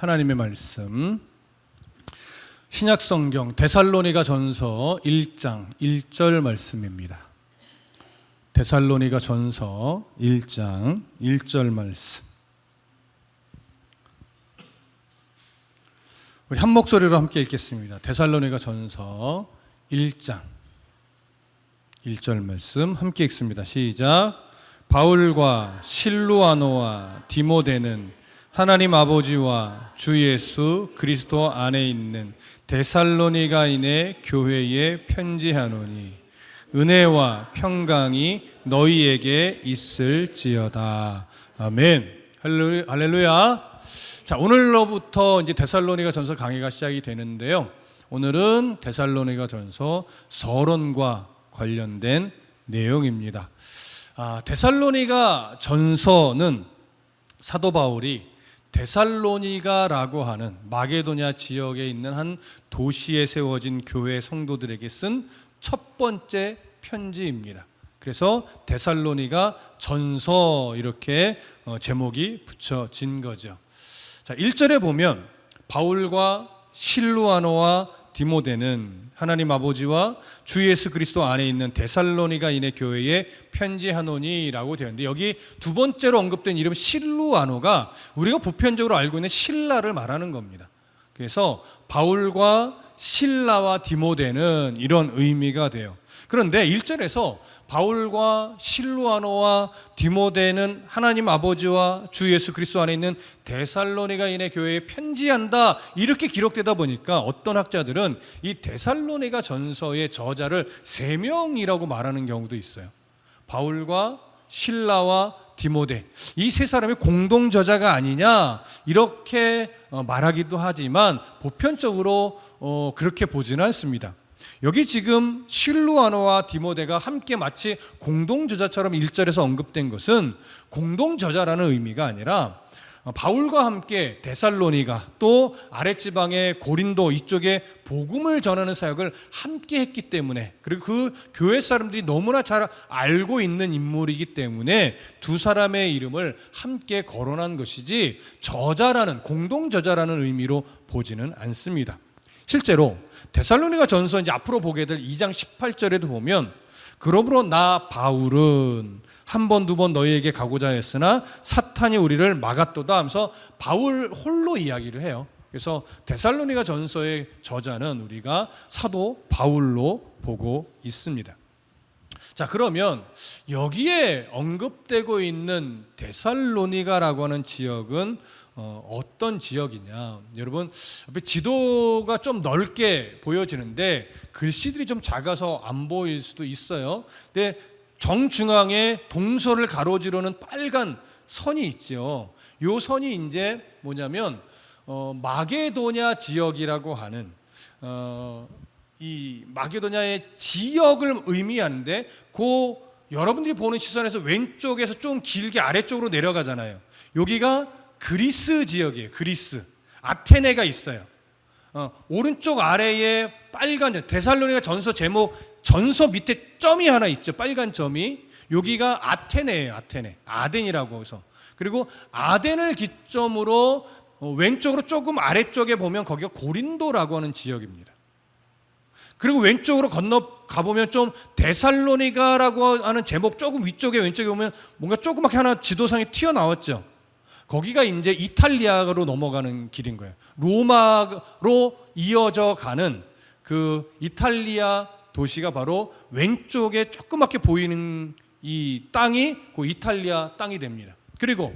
하나님의 말씀 신약 성경 데살로니가 전서 1장 1절 말씀입니다. 데살로니가 전서 1장 1절 말씀. 우리 한 목소리로 함께 읽겠습니다. 데살로니가 전서 1장 1절 말씀 함께 읽습니다. 시작. 바울과 실루아노와 디모데는 하나님 아버지와 주 예수 그리스도 안에 있는 데살로니가인의 교회에 편지하노니 은혜와 평강이 너희에게 있을지어다. 아멘. 할렐루야. 자, 오늘로부터 이제 데살로니가 전서 강의가 시작이 되는데요. 오늘은 데살로니가 전서 서론과 관련된 내용입니다. 아, 데살로니가 전서는 사도 바울이 데살로니가라고 하는 마게도냐 지역에 있는 한 도시에 세워진 교회 성도들에게 쓴 첫 번째 편지입니다. 그래서 데살로니가 전서 이렇게 어, 제목이 붙여진 거죠. 자, 1절에 보면 바울과 실루아노와 디모데는 하나님 아버지와 주 예수 그리스도 안에 있는 데살로니가인의 교회에 편지하노니라고 되어 있는데 여기 두 번째로 언급된 이름 실루아노가 우리가 보편적으로 알고 있는 신라를 말하는 겁니다. 그래서 바울과 신라와 디모데는 이런 의미가 돼요. 그런데 1절에서 바울과 실루아노와 디모데는 하나님 아버지와 주 예수 그리스도 안에 있는 데살로니가인의 교회에 편지한다 이렇게 기록되다 보니까 어떤 학자들은 이 데살로니가 전서의 저자를 세 명이라고 말하는 경우도 있어요. 바울과 신라와 디모데 이 세 사람이 공동 저자가 아니냐 이렇게 어, 말하기도 하지만 보편적으로 어, 그렇게 보지는 않습니다. 여기 지금 실루아노와 디모데가 함께 마치 공동 저자처럼 1절에서 언급된 것은 공동 저자라는 의미가 아니라 어, 바울과 함께 데살로니가 또 아랫지방의 고린도 이쪽에 복음을 전하는 사역을 함께 했기 때문에 그리고 그 교회 사람들이 너무나 잘 알고 있는 인물이기 때문에 두 사람의 이름을 함께 거론한 것이지 저자라는 공동 저자라는 의미로 보지는 않습니다. 실제로 데살로니가 전서 이제 앞으로 보게 될 2장 18절에도 보면 그러므로 나 바울은 한 번 두 번 너희에게 가고자 했으나 사탄이 우리를 막았도다 하면서 바울 홀로 이야기를 해요. 그래서 데살로니가 전서의 저자는 우리가 사도 바울로 보고 있습니다. 자, 그러면 여기에 언급되고 있는 데살로니가라고 하는 지역은 어, 어떤 지역이냐? 여러분, 지도가 좀 넓게 보여지는데 글씨들이 좀 작아서 안 보일 수도 있어요. 근데 정중앙에 동서를 가로지르는 빨간 선이 있죠. 요 선이 이제 뭐냐면 어, 마게도냐 지역이라고 하는 어, 이 마게도냐의 지역을 의미하는데 그 여러분들이 보는 시선에서 왼쪽에서 좀 길게 아래쪽으로 내려가잖아요. 여기가 그리스 지역이에요. 그리스. 아테네가 있어요. 어, 오른쪽 아래에 빨간 점, 데살로니가 전서 제목 전서 밑에 점이 하나 있죠. 빨간 점이 여기가 아테네예요. 아테네. 아덴이라고 해서. 그리고 아덴을 기점으로 어, 왼쪽으로 조금 아래쪽에 보면 거기가 고린도라고 하는 지역입니다. 그리고 왼쪽으로 건너 가보면 좀 데살로니가라고 하는 제목 조금 위쪽에 왼쪽에 보면 뭔가 조그맣게 하나 지도상에 튀어나왔죠. 거기가 이제 이탈리아로 넘어가는 길인 거예요. 로마로 이어져 가는 그 이탈리아 도시가 바로 왼쪽에 조그맣게 보이는 이 땅이 그 이탈리아 땅이 됩니다. 그리고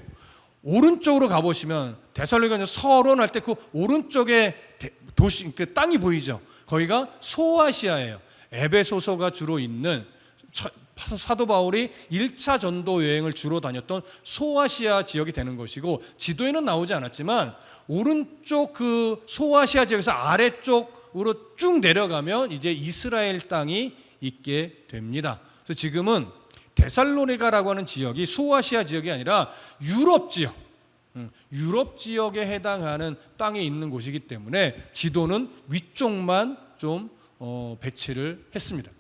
오른쪽으로 가보시면 데살로니가 서론할 때 그 오른쪽에 도시 그 땅이 보이죠. 거기가 소아시아예요. 에베소서가 주로 있는 사도 바울이 1차 전도 여행을 주로 다녔던 소아시아 지역이 되는 것이고 지도에는 나오지 않았지만 오른쪽 그 소아시아 지역에서 아래쪽으로 쭉 내려가면 이제 이스라엘 땅이 있게 됩니다. 그래서 지금은 데살로니가라고 하는 지역이 소아시아 지역이 아니라 유럽 지역, 음, 유럽 지역에 해당하는 땅에 있는 곳이기 때문에 지도는 위쪽만 좀 어, 배치를 했습니다.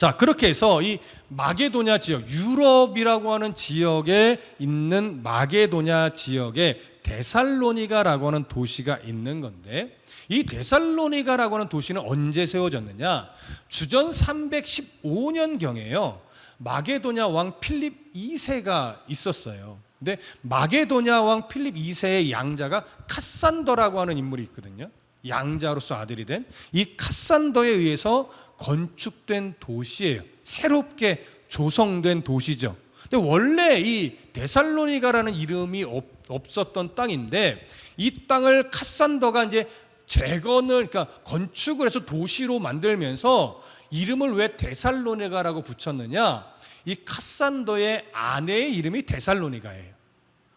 자, 그렇게 해서 이 마게도냐 지역, 유럽이라고 하는 지역에 있는 마게도냐 지역에 데살로니가라고 하는 도시가 있는 건데 이 데살로니가라고 하는 도시는 언제 세워졌느냐? 주전 315년경에요. 마게도냐 왕 필립 2세가 있었어요. 근데 마게도냐 왕 필립 2세의 양자가 카산더라고 하는 인물이 있거든요. 양자로서 아들이 된 이 카산더에 의해서 건축된 도시예요. 새롭게 조성된 도시죠. 근데 원래 이 데살로니가라는 이름이 없, 없었던 땅인데 이 땅을 카산더가 이제 재건을 그러니까 건축을 해서 도시로 만들면서 이름을 왜 데살로니가라고 붙였느냐? 이 카산더의 아내의 이름이 데살로니가예요.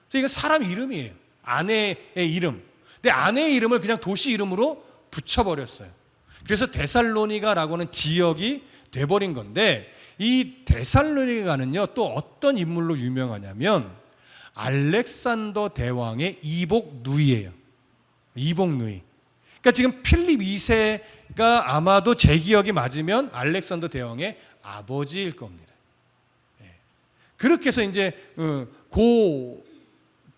그래서 이거 사람 이름이에요. 아내의 이름. 근데 아내의 이름을 그냥 도시 이름으로 붙여버렸어요. 그래서 데살로니가라고는 지역이 돼버린 건데 이 데살로니가는요 또 어떤 인물로 유명하냐면 알렉산더 대왕의 이복 누이예요. 이복 누이. 그러니까 지금 필립 2세가 아마도 제 기억이 맞으면 알렉산더 대왕의 아버지일 겁니다. 예. 그렇게 해서 이제 어, 고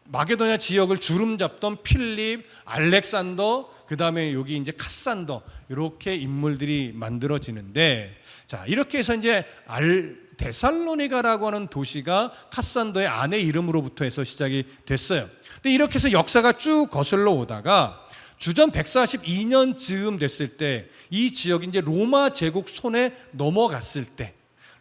마게도냐 지역을 주름 잡던 필립, 알렉산더, 그 다음에 여기 이제 카산더 이렇게 인물들이 만들어지는데 자 이렇게 해서 이제 알 데살로니가라고 하는 도시가 카산더의 아내 이름으로부터 해서 시작이 됐어요. 근데 이렇게 해서 역사가 쭉 거슬러 오다가 주전 142년 즈음 됐을 때 이 지역이 이제 로마 제국 손에 넘어갔을 때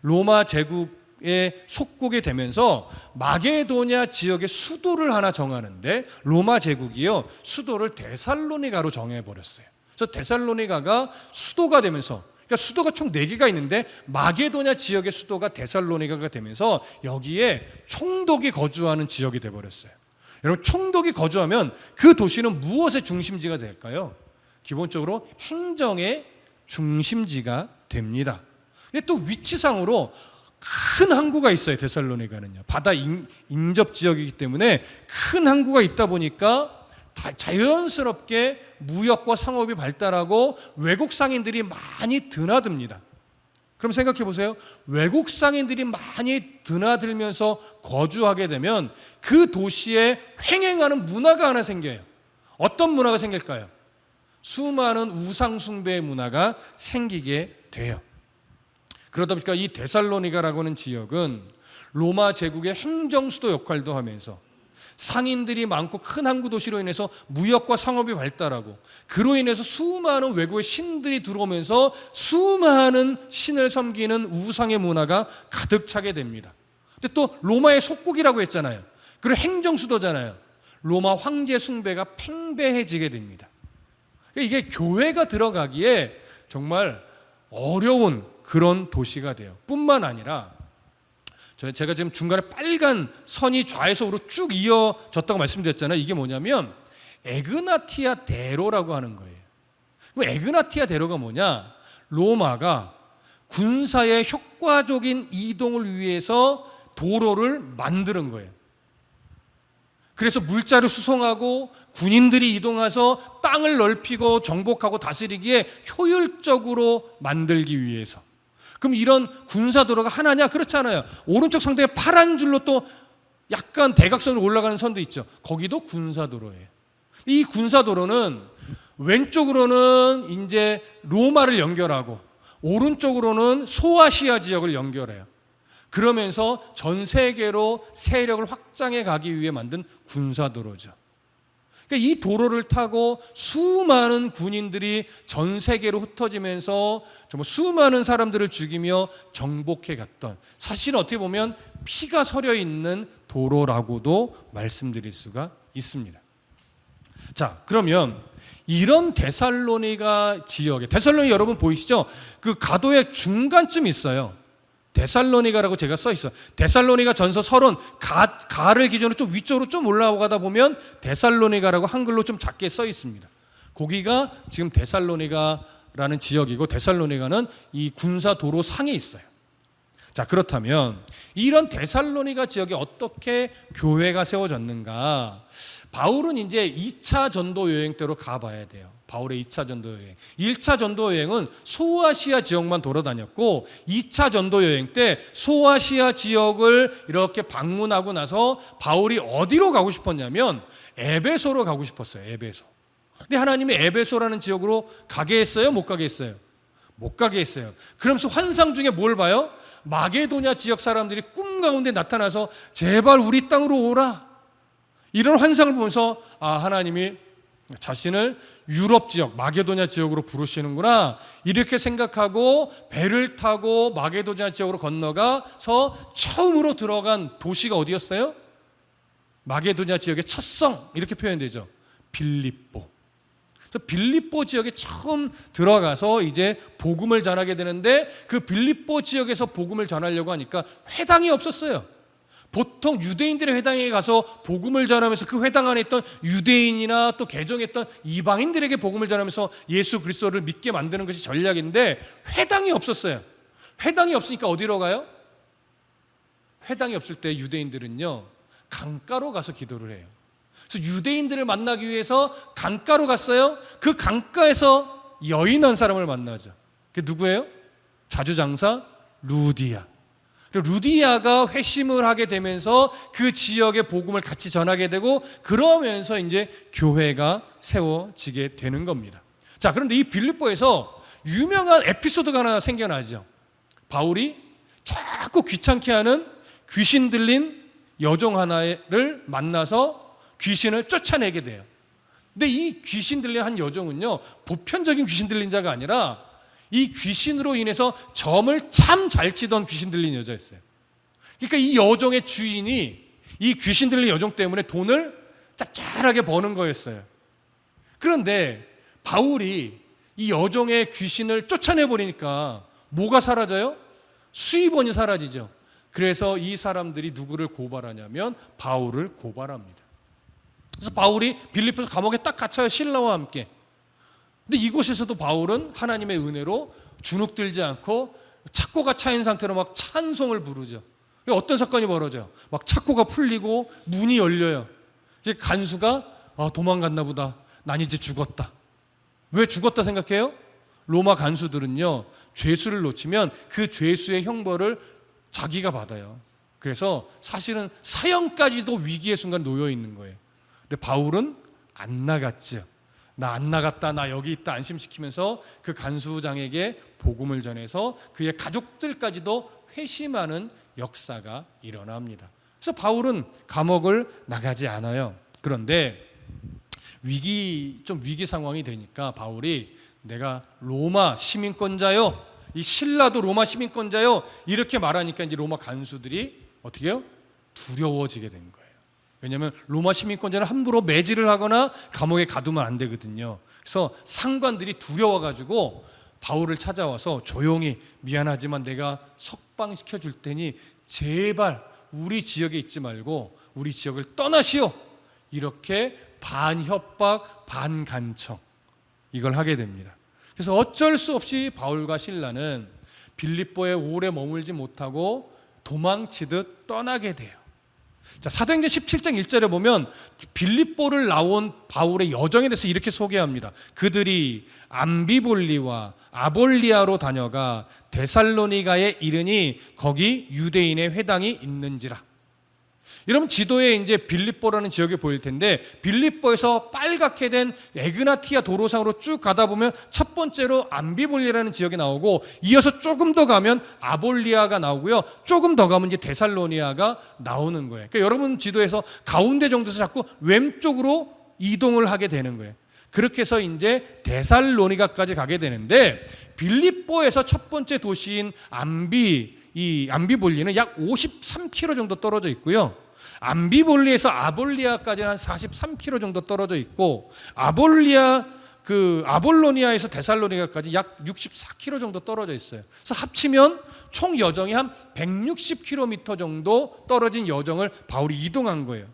로마 제국 에 속국이 되면서 마게도냐 지역의 수도를 하나 정하는데 로마 제국이요 수도를 데살로니가로 정해 버렸어요. 그래서 데살로니가가 수도가 되면서 그러니까 수도가 총 4개가 있는데 마게도냐 지역의 수도가 데살로니가가 되면서 여기에 총독이 거주하는 지역이 돼 버렸어요. 여러분 총독이 거주하면 그 도시는 무엇의 중심지가 될까요? 기본적으로 행정의 중심지가 됩니다. 근데 또 위치상으로 큰 항구가 있어요. 데살로니가는요. 바다 인, 인접 지역이기 때문에 큰 항구가 있다 보니까 다 자연스럽게 무역과 상업이 발달하고 외국 상인들이 많이 드나듭니다. 그럼 생각해 보세요. 외국 상인들이 많이 드나들면서 거주하게 되면 그 도시에 횡행하는 문화가 하나 생겨요. 어떤 문화가 생길까요? 수많은 우상숭배의 문화가 생기게 돼요. 그러다 보니까 이 데살로니가라고 하는 지역은 로마 제국의 행정 수도 역할도 하면서 상인들이 많고 큰 항구 도시로 인해서 무역과 상업이 발달하고 그로 인해서 수많은 외국의 신들이 들어오면서 수많은 신을 섬기는 우상의 문화가 가득 차게 됩니다. 근데 또 로마의 속국이라고 했잖아요. 그리고 행정 수도잖아요. 로마 황제 숭배가 팽배해지게 됩니다. 이게 교회가 들어가기에 정말 어려운 그런 도시가 돼요. 뿐만 아니라 제가 지금 중간에 빨간 선이 좌에서 우로 쭉 이어졌다고 말씀드렸잖아요. 이게 뭐냐면 에그나티아 대로라고 하는 거예요. 에그나티아 대로가 뭐냐? 로마가 군사의 효과적인 이동을 위해서 도로를 만드는 거예요. 그래서 물자를 수송하고 군인들이 이동해서 땅을 넓히고 정복하고 다스리기에 효율적으로 만들기 위해서. 그럼 이런 군사도로가 하나냐? 그렇잖아요. 오른쪽 상대에 파란 줄로 또 약간 대각선으로 올라가는 선도 있죠. 거기도 군사도로예요. 이 군사도로는 왼쪽으로는 이제 로마를 연결하고 오른쪽으로는 소아시아 지역을 연결해요. 그러면서 전 세계로 세력을 확장해 가기 위해 만든 군사도로죠. 그러니까 이 도로를 타고 수많은 군인들이 전 세계로 흩어지면서 정말 수많은 사람들을 죽이며 정복해 갔던 사실 어떻게 보면 피가 서려 있는 도로라고도 말씀드릴 수가 있습니다. 자, 그러면 이런 데살로니가 지역에 데살로니 여러분 보이시죠? 그 가도의 중간쯤 있어요. 데살로니가라고 제가 써 있어. 데살로니가 전서 서론 가, 가를 기준으로 좀 위쪽으로 좀 올라가다 보면 데살로니가라고 한글로 좀 작게 써 있습니다. 거기가 지금 데살로니가라는 지역이고 데살로니가는 이 군사 도로 상에 있어요. 자, 그렇다면 이런 데살로니가 지역에 어떻게 교회가 세워졌는가? 바울은 이제 2차 전도 여행 때로 가봐야 돼요. 바울의 2차 전도 여행. 1차 전도 여행은 소아시아 지역만 돌아다녔고 2차 전도 여행 때 소아시아 지역을 이렇게 방문하고 나서 바울이 어디로 가고 싶었냐면 에베소로 가고 싶었어요. 에베소. 근데 하나님이 에베소라는 지역으로 가게 했어요? 못 가게 했어요? 못 가게 했어요. 그러면서 환상 중에 뭘 봐요? 마게도냐 지역 사람들이 꿈 가운데 나타나서 제발 우리 땅으로 오라. 이런 환상을 보면서 아 하나님이 자신을 유럽 지역 마게도냐 지역으로 부르시는구나 이렇게 생각하고 배를 타고 마게도냐 지역으로 건너가서 처음으로 들어간 도시가 어디였어요? 마게도냐 지역의 첫성 이렇게 표현되죠. 빌립보. 그래서 빌립보 지역에 처음 들어가서 이제 복음을 전하게 되는데 그 빌립보 지역에서 복음을 전하려고 하니까 회당이 없었어요. 보통 유대인들의 회당에 가서 복음을 전하면서 그 회당 안에 있던 유대인이나 또 개종했던 이방인들에게 복음을 전하면서 예수 그리스도를 믿게 만드는 것이 전략인데 회당이 없었어요. 회당이 없으니까 어디로 가요? 회당이 없을 때 유대인들은요 강가로 가서 기도를 해요. 그래서 유대인들을 만나기 위해서 강가로 갔어요. 그 강가에서 여인 한 사람을 만나죠. 그게 누구예요? 자주장사 루디아. 루디아가 회심을 하게 되면서 그 지역의 복음을 같이 전하게 되고 그러면서 이제 교회가 세워지게 되는 겁니다. 자, 그런데 이 빌립보에서 유명한 에피소드가 하나 생겨나죠. 바울이 자꾸 귀찮게 하는 귀신 들린 여종 하나를 만나서 귀신을 쫓아내게 돼요. 근데 이 귀신 들린 한 여종은요, 보편적인 귀신 들린 자가 아니라 이 귀신으로 인해서 점을 참 잘 치던 귀신 들린 여자였어요. 그러니까 이 여종의 주인이 이 귀신 들린 여종 때문에 돈을 짭짤하게 버는 거였어요. 그런데 바울이 이 여종의 귀신을 쫓아내 버리니까 뭐가 사라져요? 수입원이 사라지죠. 그래서 이 사람들이 누구를 고발하냐면 바울을 고발합니다. 그래서 바울이 빌립보에서 감옥에 딱 갇혀요. 신라와 함께. 근데 이곳에서도 바울은 하나님의 은혜로 주눅들지 않고 착고가 차인 상태로 막 찬송을 부르죠. 어떤 사건이 벌어져요? 막 착고가 풀리고 문이 열려요. 간수가 아, 도망갔나 보다. 난 이제 죽었다. 왜 죽었다 생각해요? 로마 간수들은요, 죄수를 놓치면 그 죄수의 형벌을 자기가 받아요. 그래서 사실은 사형까지도 위기의 순간 놓여 있는 거예요. 근데 바울은 안 나갔죠. 나 안 나갔다, 나 여기 있다 안심시키면서 그 간수장에게 복음을 전해서 그의 가족들까지도 회심하는 역사가 일어납니다. 그래서 바울은 감옥을 나가지 않아요. 그런데 위기 좀 위기 상황이 되니까 바울이 내가 로마 시민권자요. 이 신라도 로마 시민권자요. 이렇게 말하니까 이제 로마 간수들이 어떻게 해요? 두려워지게 된 거예요. 왜냐하면 로마 시민권자는 함부로 매질을 하거나 감옥에 가두면 안 되거든요. 그래서 상관들이 두려워가지고 바울을 찾아와서 조용히 미안하지만 내가 석방시켜 줄 테니 제발 우리 지역에 있지 말고 우리 지역을 떠나시오. 이렇게 반협박, 반간청 이걸 하게 됩니다. 그래서 어쩔 수 없이 바울과 신라는 빌립보에 오래 머물지 못하고 도망치듯 떠나게 돼요. 자, 사도행전 17장 1절에 보면 빌립보를 나온 바울의 여정에 대해서 이렇게 소개합니다. 그들이 암비볼리와 아볼리아로 다녀가 데살로니가에 이르니 거기 유대인의 회당이 있는지라. 여러분 지도에 이제 빌립보라는 지역이 보일 텐데 빌립보에서 빨갛게 된 에그나티아 도로상으로 쭉 가다 보면 첫 번째로 암비볼리라는 지역이 나오고 이어서 조금 더 가면 아볼리아가 나오고요. 조금 더 가면 이제 데살로니아가 나오는 거예요. 그러니까 여러분 지도에서 가운데 정도에서 자꾸 왼쪽으로 이동을 하게 되는 거예요. 그렇게 해서 이제 데살로니가까지 가게 되는데 빌립보에서 첫 번째 도시인 암비 이 암비볼리는 약 53km 정도 떨어져 있고요. 암비볼리에서 아볼리아까지는 한 43km 정도 떨어져 있고 아볼리아 그 아볼로니아에서 데살로니가까지 약 64km 정도 떨어져 있어요. 그래서 합치면 총 여정이 한 160km 정도 떨어진 여정을 바울이 이동한 거예요.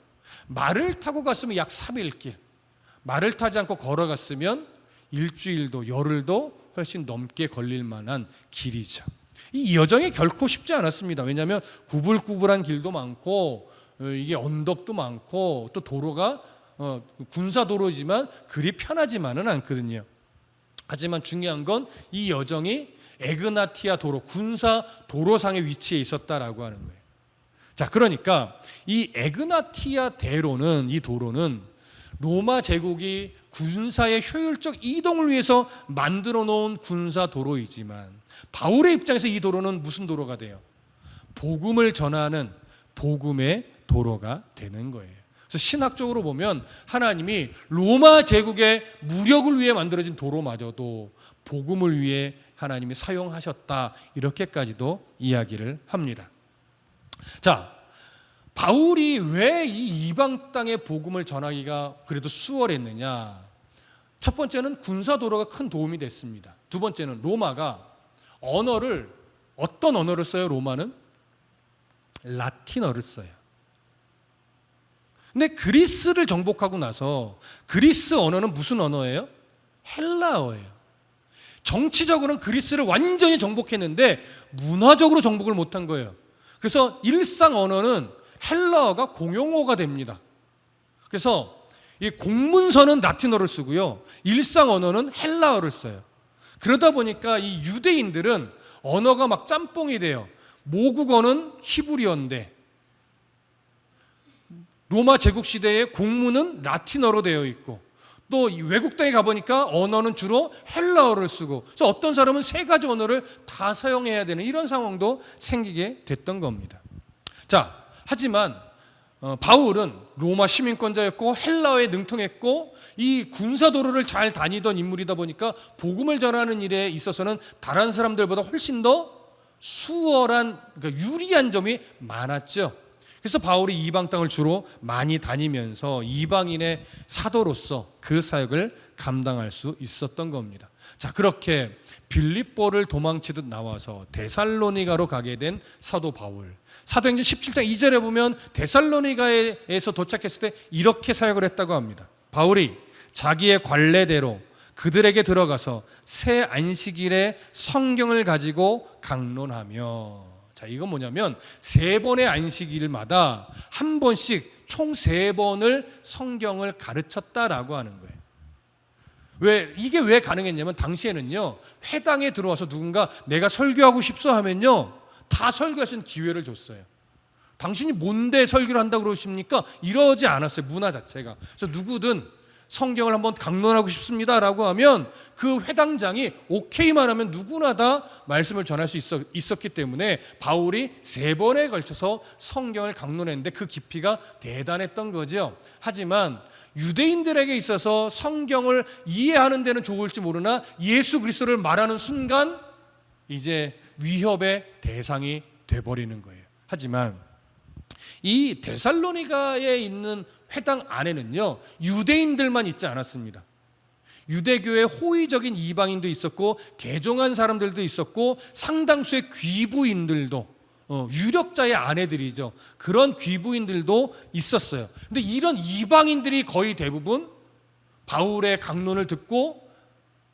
말을 타고 갔으면 약 3일 길. 말을 타지 않고 걸어갔으면 일주일도 열흘도 훨씬 넘게 걸릴 만한 길이죠. 이 여정이 결코 쉽지 않았습니다. 왜냐하면 구불구불한 길도 많고 어, 이게 언덕도 많고 또 도로가 어, 군사 도로지만 그리 편하지만은 않거든요. 하지만 중요한 건 이 여정이 에그나티아 도로 군사 도로상의 위치에 있었다라고 하는 거예요. 자, 그러니까 이 에그나티아 대로는 이 도로는 로마 제국이 군사의 효율적 이동을 위해서 만들어 놓은 군사 도로이지만 바울의 입장에서 이 도로는 무슨 도로가 돼요? 복음을 전하는 복음의 도로가 되는 거예요. 그래서 신학적으로 보면 하나님이 로마 제국의 무력을 위해 만들어진 도로마저도 복음을 위해 하나님이 사용하셨다 이렇게까지도 이야기를 합니다. 자, 바울이 왜 이 이방 땅의 복음을 전하기가 그래도 수월했느냐? 첫 번째는 군사 도로가 큰 도움이 됐습니다. 두 번째는 로마가 언어를 어떤 언어를 써요? 로마는 라틴어를 써요. 근데 그리스를 정복하고 나서 그리스 언어는 무슨 언어예요? 헬라어예요. 정치적으로는 그리스를 완전히 정복했는데 문화적으로 정복을 못한 거예요. 그래서 일상 언어는 헬라어가 공용어가 됩니다. 그래서 이 공문서는 라틴어를 쓰고요. 일상 언어는 헬라어를 써요. 그러다 보니까 이 유대인들은 언어가 막 짬뽕이 돼요. 모국어는 히브리어인데 로마 제국 시대의 공문은 라틴어로 되어 있고 또 외국 땅에 가보니까 언어는 주로 헬라어를 쓰고 그래서 어떤 사람은 세 가지 언어를 다 사용해야 되는 이런 상황도 생기게 됐던 겁니다. 자, 하지만 어, 바울은 로마 시민권자였고 헬라어에 능통했고 이 군사 도로를 잘 다니던 인물이다 보니까 복음을 전하는 일에 있어서는 다른 사람들보다 훨씬 더 수월한 그러니까 유리한 점이 많았죠. 그래서 바울이 이방 땅을 주로 많이 다니면서 이방인의 사도로서 그 사역을 감당할 수 있었던 겁니다. 자, 그렇게 빌립보를 도망치듯 나와서 데살로니가로 가게 된 사도 바울. 사도행전 17장 2절에 보면 데살로니가에서 도착했을 때 이렇게 사역을 했다고 합니다. 바울이 자기의 관례대로 그들에게 들어가서 새 안식일에 성경을 가지고 강론하며 자, 이건 뭐냐면 세 번의 안식일마다 한 번씩 총 세 번을 성경을 가르쳤다라고 하는 거예요. 왜 이게 왜 가능했냐면 당시에는요 회당에 들어와서 누군가 내가 설교하고 싶소 하면요 다 있는 기회를 줬어요. 당신이 뭔데 설교를 한다고 그러십니까? 이러지 않았어요 문화 자체가. 그래서 누구든 성경을 한번 강론하고 싶습니다라고 하면 그 회당장이 오케이만 하면 누구나 다 말씀을 전할 수 있었, 있었기 때문에 바울이 세 번에 걸쳐서 성경을 강론했는데 그 깊이가 대단했던 거죠. 하지만 유대인들에게 있어서 성경을 이해하는 데는 좋을지 모르나 예수 그리스도를 말하는 순간 이제 위협의 대상이 돼버리는 거예요. 하지만 이 데살로니가에 있는 회당 안에는요 유대인들만 있지 않았습니다. 유대교의 호의적인 이방인도 있었고 개종한 사람들도 있었고 상당수의 귀부인들도 어, 유력자의 아내들이죠. 그런 귀부인들도 있었어요. 근데 이런 이방인들이 거의 대부분 바울의 강론을 듣고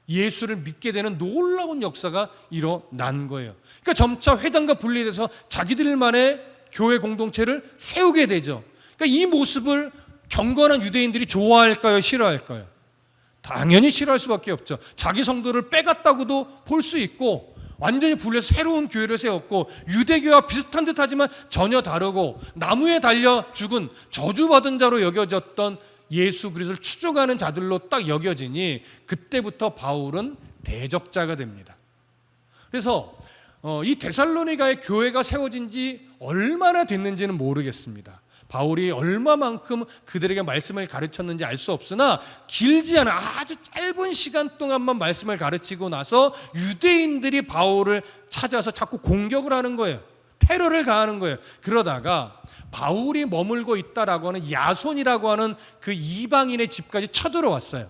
예수를 믿게 되는 놀라운 역사가 일어난 거예요. 그러니까 점차 회당과 분리돼서 자기들만의 교회 공동체를 세우게 되죠. 그러니까 이 모습을 경건한 유대인들이 좋아할까요? 싫어할까요? 당연히 싫어할 수밖에 없죠. 자기 성도를 빼갔다고도 볼 수 있고 완전히 분리해서 새로운 교회를 세웠고 유대교와 비슷한 듯하지만 전혀 다르고 나무에 달려 죽은 저주받은 자로 여겨졌던 예수 그리스도를 추종하는 자들로 딱 여겨지니 그때부터 바울은 대적자가 됩니다. 그래서 어, 이 데살로니가의 교회가 세워진 지 얼마나 됐는지는 모르겠습니다. 바울이 얼마만큼 그들에게 말씀을 가르쳤는지 알 수 없으나 길지 않은 아주 짧은 시간 동안만 말씀을 가르치고 나서 유대인들이 바울을 찾아서 자꾸 공격을 하는 거예요. 테러를 가하는 거예요. 그러다가 바울이 머물고 있다라고 하는 야손이라고 하는 그 이방인의 집까지 쳐들어왔어요.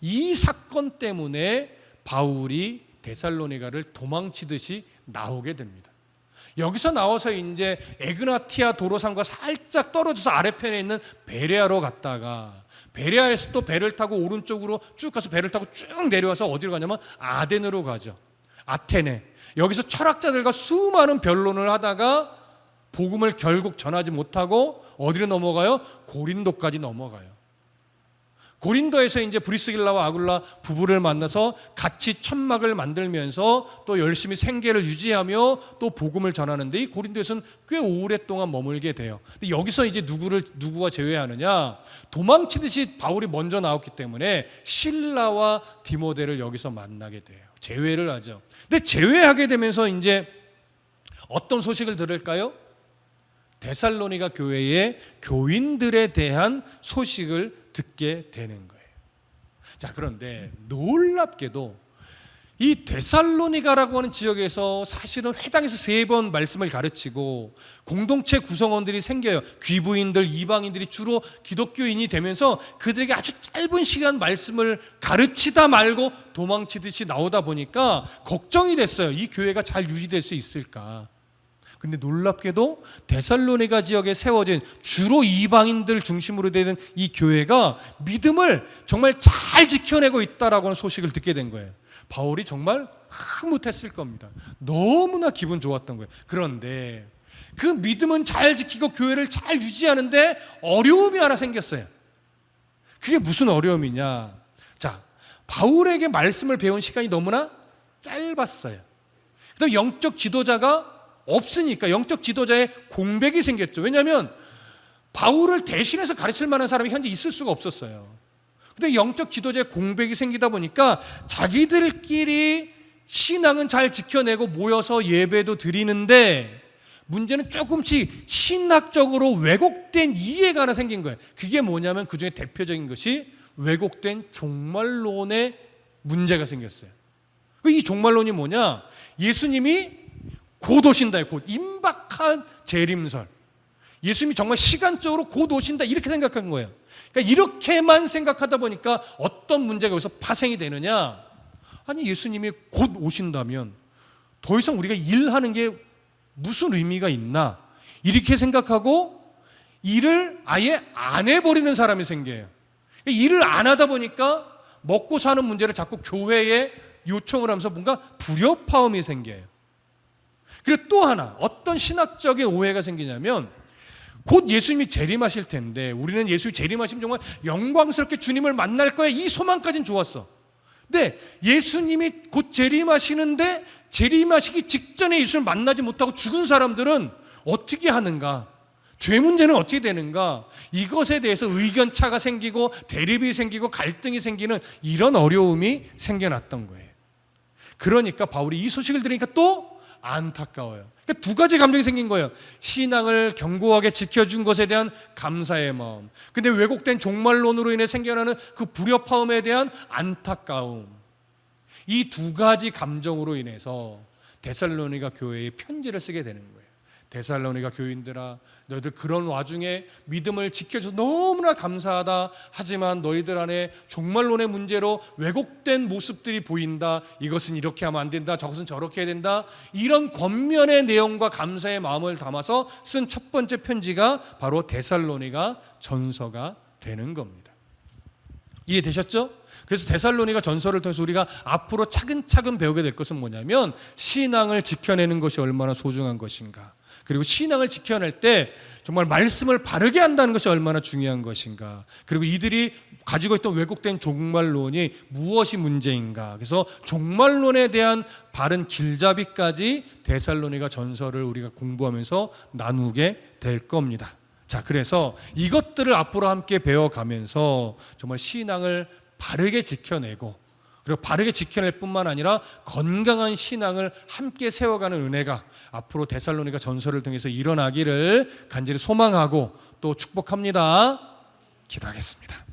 이 사건 때문에 바울이 데살로니가를 도망치듯이 나오게 됩니다. 여기서 나와서 이제 에그나티아 도로상과 살짝 떨어져서 아래편에 있는 베레아로 갔다가 베레아에서 또 배를 타고 오른쪽으로 쭉 가서 배를 타고 쭉 내려와서 어디로 가냐면 아덴으로 가죠. 아테네. 여기서 철학자들과 수많은 변론을 하다가 복음을 결국 전하지 못하고 어디로 넘어가요? 고린도까지 넘어가요. 고린도에서 이제 브리스길라와 아굴라 부부를 만나서 같이 천막을 만들면서 또 열심히 생계를 유지하며 또 복음을 전하는데 이 고린도에서는 꽤 오랫동안 머물게 돼요. 근데 여기서 이제 누구를 누구와 제외하느냐? 도망치듯이 바울이 먼저 나왔기 때문에 신라와 디모데를 여기서 만나게 돼요. 제외를 하죠. 근데 제외하게 되면서 이제 어떤 소식을 들을까요? 데살로니가 교회의 교인들에 대한 소식을 듣게 되는 거예요. 자, 그런데 놀랍게도 이 데살로니가라고 하는 지역에서 사실은 회당에서 세 번 말씀을 가르치고 공동체 구성원들이 생겨요. 귀부인들, 이방인들이 주로 기독교인이 되면서 그들에게 아주 짧은 시간 말씀을 가르치다 말고 도망치듯이 나오다 보니까 걱정이 됐어요. 이 교회가 잘 유지될 수 있을까? 근데 놀랍게도 데살로니가 지역에 세워진 주로 이방인들 중심으로 되는 이 교회가 믿음을 정말 잘 지켜내고 있다라고 하는 소식을 듣게 된 거예요. 바울이 정말 흐뭇했을 겁니다. 너무나 기분 좋았던 거예요. 그런데 그 믿음은 잘 지키고 교회를 잘 유지하는데 어려움이 하나 생겼어요. 그게 무슨 어려움이냐? 자, 바울에게 말씀을 배운 시간이 너무나 짧았어요. 그다음 영적 지도자가 없으니까 영적 지도자의 공백이 생겼죠. 왜냐하면 바울을 대신해서 가르칠 만한 사람이 현재 있을 수가 없었어요. 근데 영적 지도자의 공백이 생기다 보니까 자기들끼리 신앙은 잘 지켜내고 모여서 예배도 드리는데 문제는 조금씩 신학적으로 왜곡된 이해가 하나 생긴 거예요. 그게 뭐냐면 그 중에 대표적인 것이 왜곡된 종말론의 문제가 생겼어요. 이 종말론이 뭐냐? 예수님이 곧 오신다요. 곧 임박한 재림설. 예수님이 정말 시간적으로 곧 오신다 이렇게 생각한 거예요. 그러니까 이렇게만 생각하다 보니까 어떤 문제가 여기서 파생이 되느냐? 아니 예수님이 곧 오신다면 더 이상 우리가 일하는 게 무슨 의미가 있나? 이렇게 생각하고 일을 아예 안 해버리는 사람이 생겨요. 일을 안 하다 보니까 먹고 사는 문제를 자꾸 교회에 요청을 하면서 뭔가 불협화음이 생겨요. 그리고 또 하나 어떤 신학적인 오해가 생기냐면 곧 예수님이 재림하실 텐데 우리는 예수님이 재림하시면 정말 영광스럽게 주님을 만날 거야 이 소망까지는 좋았어. 근데 예수님이 곧 재림하시는데 재림하시기 직전에 예수를 만나지 못하고 죽은 사람들은 어떻게 하는가? 죄 문제는 어떻게 되는가? 이것에 대해서 의견 차가 생기고 대립이 생기고 갈등이 생기는 이런 어려움이 생겨났던 거예요. 그러니까 바울이 이 소식을 들으니까 또 안타까워요. 그러니까 두 가지 감정이 생긴 거예요. 신앙을 견고하게 지켜준 것에 대한 감사의 마음. 근데 왜곡된 종말론으로 인해 생겨나는 그 불협화음에 대한 안타까움. 이 두 가지 감정으로 인해서 데살로니가 교회에 편지를 쓰게 되는 거예요. 데살로니가 교인들아 너희들 그런 와중에 믿음을 지켜줘서 너무나 감사하다. 하지만 너희들 안에 종말론의 문제로 왜곡된 모습들이 보인다. 이것은 이렇게 하면 안 된다. 저것은 저렇게 해야 된다. 이런 권면의 내용과 감사의 마음을 담아서 쓴 첫 번째 편지가 바로 데살로니가 전서가 되는 겁니다. 이해되셨죠? 그래서 데살로니가 전설을 통해서 우리가 앞으로 차근차근 배우게 될 것은 뭐냐면 신앙을 지켜내는 것이 얼마나 소중한 것인가 그리고 신앙을 지켜낼 때 정말 말씀을 바르게 한다는 것이 얼마나 중요한 것인가. 그리고 이들이 가지고 있던 왜곡된 종말론이 무엇이 문제인가. 그래서 종말론에 대한 바른 길잡이까지 데살로니가 전설을 우리가 공부하면서 나누게 될 겁니다. 자, 그래서 이것들을 앞으로 함께 배워가면서 정말 신앙을 바르게 지켜내고 그리고 바르게 지켜낼 뿐만 아니라 건강한 신앙을 함께 세워가는 은혜가 앞으로 데살로니가 전설을 통해서 일어나기를 간절히 소망하고 또 축복합니다. 기도하겠습니다.